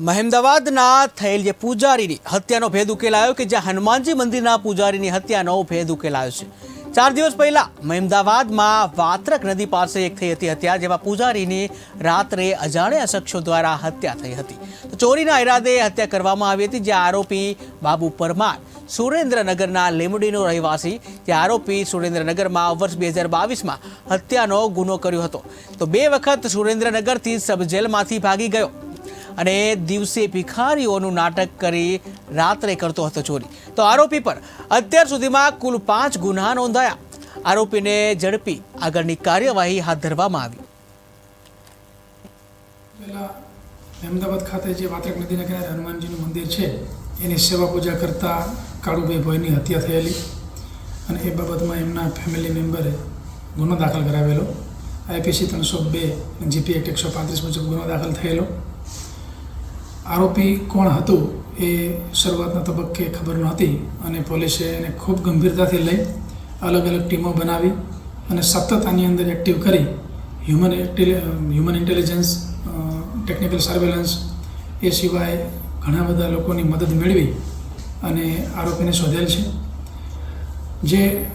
મહેમદાવાદના થયેલ જે પૂજારીની હત્યાનો ભેદ ઉકેલાયો કે જ્યાં હનુમાનજી મંદિરના પૂજારીની હત્યાનો ભેદ ઉકેલાયો છે. ચાર દિવસ પહેલા મહેમદાવાદમાં વાત્રક નદી પાસે એક થઈ હતી હત્યા, જેમાં પૂજારીની રાત્રે અજાણ્યા શખ્સો દ્વારા હત્યા થઈ હતી. તો ચોરીના ઈરાદે હત્યા કરવામાં આવી હતી, જે આરોપી બાબુ પરમાર સુરેન્દ્રનગરના લીમડીનો રહેવાસી, જે આરોપી સુરેન્દ્રનગરમાં વર્ષ બે હજાર બાવીસમાં હત્યાનો ગુનો કર્યો હતો. તો બે વખત સુરેન્દ્રનગરથી સબ જેલમાંથી ભાગી ગયો. અને દિવસે ભિખારીઓનું નાટક કરી રાત્રે કરતો હતો ચોરી. તો આરોપી પર અત્યાર સુધીમાં કુલ પાંચ ગુના નોંધાયા. આરોપીને ઝડપી આગળની કાર્યવાહી હાથ ધરવામાં આવી. અમદાવાદ ખાતે જે વાત્રક નદીના કિનારે હનુમાનજીનું મંદિર છે, એની સેવા પૂજા કરતા કાળુભાઈ ભોયની હત્યા થયેલી અને એ બાબતમાં એમના ફેમિલી મેમ્બરે ગુનો દાખલ કરાવેલો. આઈપીસી ત્રણસો બે જીપી એક્ટ એકસો પાંત્રીસ મુજબ ગુનો દાખલ થયેલો. આરોપી કોણ હતું એ શરૂઆતના તબક્કે ખબર નહોતી અને પોલીસે એને ખૂબ ગંભીરતાથી લઈ અલગ અલગ ટીમો બનાવી અને સતત આની અંદર એક્ટિવ કરી human human intelligence technical surveillance એ સિવાય ઘણા બધા લોકોની મદદ મેળવી અને આરોપીને શોધેલ છે. જે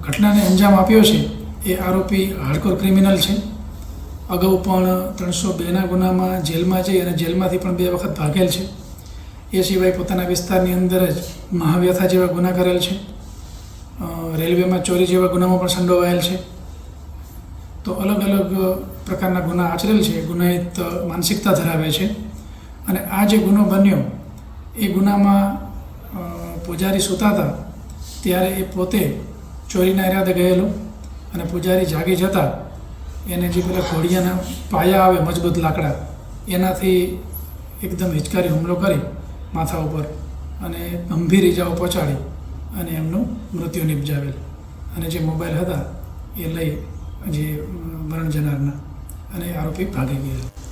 ઘટનાને અંજામ આપ્યો છે એ આરોપી હાર્ડકોર ક્રિમિનલ છે. અગાઉ પણ ત્રણસો બેના ગુનામાં જેલમાં જઈ અને જેલમાંથી પણ બે વખત ભાગેલ છે. એ સિવાય પોતાના વિસ્તારની અંદર જ મહાવ્યથા જેવા ગુના કરેલ છે. રેલવેમાં ચોરી જેવા ગુનામાં પણ સંડોવાયેલ છે. તો અલગ અલગ પ્રકારના ગુના આચરેલ છે. ગુનાહિત માનસિકતા ધરાવે છે. અને આ જે ગુનો બન્યો, એ ગુનામાં પૂજારી સૂતા હતા. ત્યારે એ પોતે ચોરીના ઇરાદે ગયેલો અને પૂજારી જાગી જતા એને જે પેલા ઘોડિયાના પાયા આવે, મજબૂત લાકડા, એનાથી એકદમ હિચકારી હુમલો કરી માથા ઉપર અને ગંભીર ઈજાઓ પહોંચાડી અને એમનું મૃત્યુ નિપજાવેલ. અને જે મોબાઈલ હતા, એ લઈ જે મરણ જનારના અને આરોપી ભાગી ગયેલા